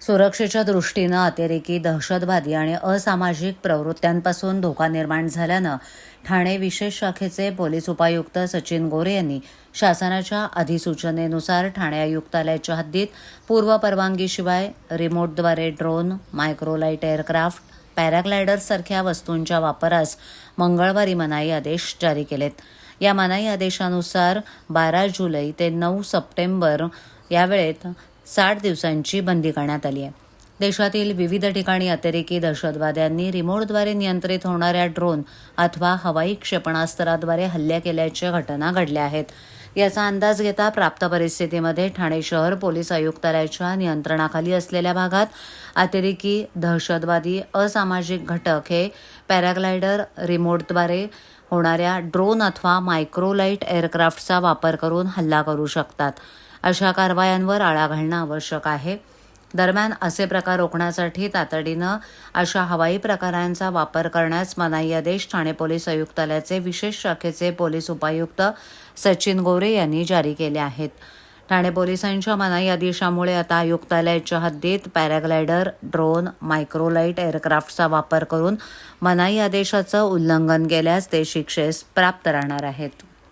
सुरक्षेच्या दृष्टीनं अतिरेकी दहशतवादी आणि असामाजिक प्रवृत्त्यांपासून धोका निर्माण झाल्यानं ठाणे विशेष शाखेचे पोलीस उपायुक्त सचिन गोरे यांनी शासनाच्या अधिसूचनेनुसार ठाणे आयुक्तालयाच्या हद्दीत पूर्व परवानगीशिवाय रिमोटद्वारे ड्रोन मायक्रोलाईट एअरक्राफ्ट पॅराग्लायडर्ससारख्या वस्तूंच्या वापरास मंगळवारी मनाई आदेश जारी केलेत. या मनाई आदेशानुसार बारा जुलै ते नऊ सप्टेंबर या वेळेत साठ दिवसांची बंदी करण्यात आली आहे. देशातील विविध ठिकाणी अतिरेकी दहशतवाद्यांनी रिमोटद्वारे नियंत्रित होणाऱ्या ड्रोन अथवा हवाई क्षेपणास्त्राद्वारे हल्ल्या केल्याच्या घटना घडल्या आहेत. याचा अंदाज घेता प्राप्त परिस्थितीमध्ये ठाणे शहर पोलीस आयुक्तालयाच्या नियंत्रणाखाली असलेल्या भागात अतिरेकी दहशतवादी असामाजिक घटक हे पॅराग्लायडर रिमोटद्वारे होणाऱ्या ड्रोन अथवा मायक्रोलाईट एअरक्राफ्टचा वापर करून हल्ला करू शकतात. अशा कारवायांवर आळा घालणं आवश्यक आहे. दरम्यान असे प्रकार रोखण्यासाठी तातडीनं अशा हवाई प्रकारांचा वापर करण्यास मनाई आदेश ठाणे पोलीस आयुक्तालयाचे विशेष शाखेचे पोलीस उपायुक्त सचिन गोरे यांनी जारी केले आहेत. ठाणे पोलिसांच्या मनाई आदेशामुळे आता आयुक्तालयाच्या हद्दीत पॅराग्लायडर ड्रोन मायक्रोलाईट एअरक्राफ्टचा वापर करून मनाई आदेशाचं उल्लंघन केल्यास ते शिक्षेस प्राप्त राहणार आहेत.